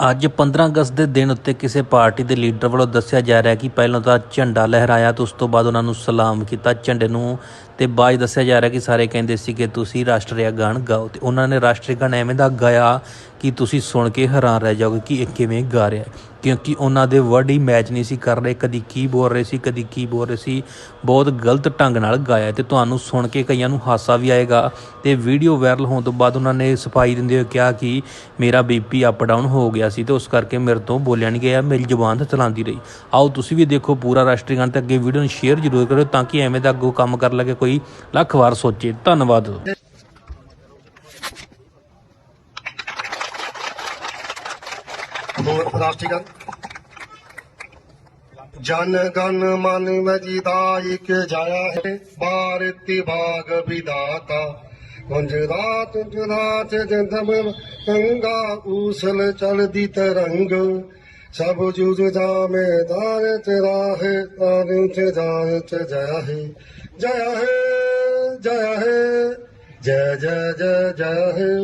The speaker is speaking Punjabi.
ਅੱਜ 15 ਅਗਸਤ ਦੇ ਦਿਨ ਉੱਤੇ ਕਿਸੇ ਪਾਰਟੀ ਦੇ ਲੀਡਰ ਵੱਲੋਂ ਦੱਸਿਆ ਜਾ ਰਿਹਾ ਕਿ ਪਹਿਲਾਂ ਤਾਂ ਝੰਡਾ ਲਹਿਰਾਇਆ ਤੇ ਉਸ ਤੋਂ ਬਾਅਦ ਉਹਨਾਂ ਨੂੰ ਸਲਾਮ ਕੀਤਾ। ਝੰਡੇ ਨੂੰ ਤੇ ਬਾਅਦ ਦੱਸਿਆ ਜਾ ਰਿਹਾ ਕਿ ਸਾਰੇ ਕਹਿੰਦੇ ਸੀ ਕਿ ਤੁਸੀਂ ਰਾਸ਼ਟਰੀ ਗਾਣ ਗਾਓ ਤੇ ਉਹਨਾਂ ਨੇ ਰਾਸ਼ਟਰੀ ਗਾਣ ਐਵੇਂ ਦਾ ਗਾਇਆ ਕਿ ਤੁਸੀਂ ਸੁਣ ਕੇ ਹੈਰਾਨ ਰਹਿ ਜਾਓਗੇ ਕਿ ਇਹ ਕਿਵੇਂ ਗਾ ਰਿਹਾ ਕਿਉਂਕਿ ਉਹਨਾਂ ਦੇ ਵਰਡ ਹੀ ਮੈਚ ਨਹੀਂ ਸੀ ਕਰ ਰਹੇ, ਕਦੀ ਕੀ ਬੋਲ ਰਹੇ ਸੀ, ਕਦੀ ਕੀ ਬੋਲ ਰਹੇ ਸੀ, ਬਹੁਤ ਗਲਤ ਢੰਗ ਨਾਲ ਗਾਇਆ ਤੇ ਤੁਹਾਨੂੰ ਸੁਣ ਕੇ ਕਈਆਂ ਨੂੰ ਹਾਸਾ ਵੀ ਆਏਗਾ। ਤੇ ਵੀਡੀਓ ਵਾਇਰਲ ਹੋਣ ਤੋਂ ਬਾਅਦ ਉਹਨਾਂ ਨੇ ਸਫ਼ਾਈ ਦਿੰਦੇ ਹੋਏ ਕਿਹਾ ਕਿ ਮੇਰਾ ਬੀਪੀ ਅਪ ਡਾਊਨ ਹੋ ਗਿਆ ਸੀ ਤੇ ਉਸ ਕਰਕੇ ਮੇਰੇ ਤੋਂ ਬੋਲਿਆ ਨਹੀਂ ਗਿਆ, ਮੇਰੀ ਜ਼ੁਬਾਨ ਤੇ ਚਲਾਉਂਦੀ ਰਹੀ। ਆਓ ਤੁਸੀਂ ਵੀ ਦੇਖੋ ਪੂਰਾ ਰਾਸ਼ਟਰੀ ਗਾਣ ਤੇ ਅੱਗੇ ਵੀਡੀਓ ਨੂੰ ਸ਼ੇਅਰ ਜ਼ਰੂਰ ਕਰੋ ਤਾਂ ਕਿ ਐਵੇਂ ਦਾ ਅੱਗੋਂ ਕੰਮ ਕਰ ਲੱਗੇ ਕੋਈ ਲੱਖ ਵਾਰ ਸੋਚੇ ਧੰਨਵਾਦ ਹੋਰ ਰਾਸ਼ਟਰੀ ਗਾਨ ਜਨ ਗਨ ਮਨ ਵਜਿਦਾਇਕ ਜਾਇਆ ਹੈ ਭਾਰਤੀ ਭਾਗ ਵਿਦਾਤਾ ਗੁੰਜ ਰਾਤ ਜੁਨਾਚ ਜੰਦਮ ਗੰਗਾ ਊਸਲ ਚਲਦੀ ਤਰੰਗ ਸਭ ਜੁਜ ਜਾਮੇ ਦਾਰ ਤੇਰਾ ਹੈ ਤਾਰਿ ਤੇ ਜਾਏ ਤੇ ਜਇਆ ਹੈ ਜਇਆ ਹੈ ਜਇਆ ਹੈ ਜੈ ਜੈ ਜੈ ਜੈ ਹੈ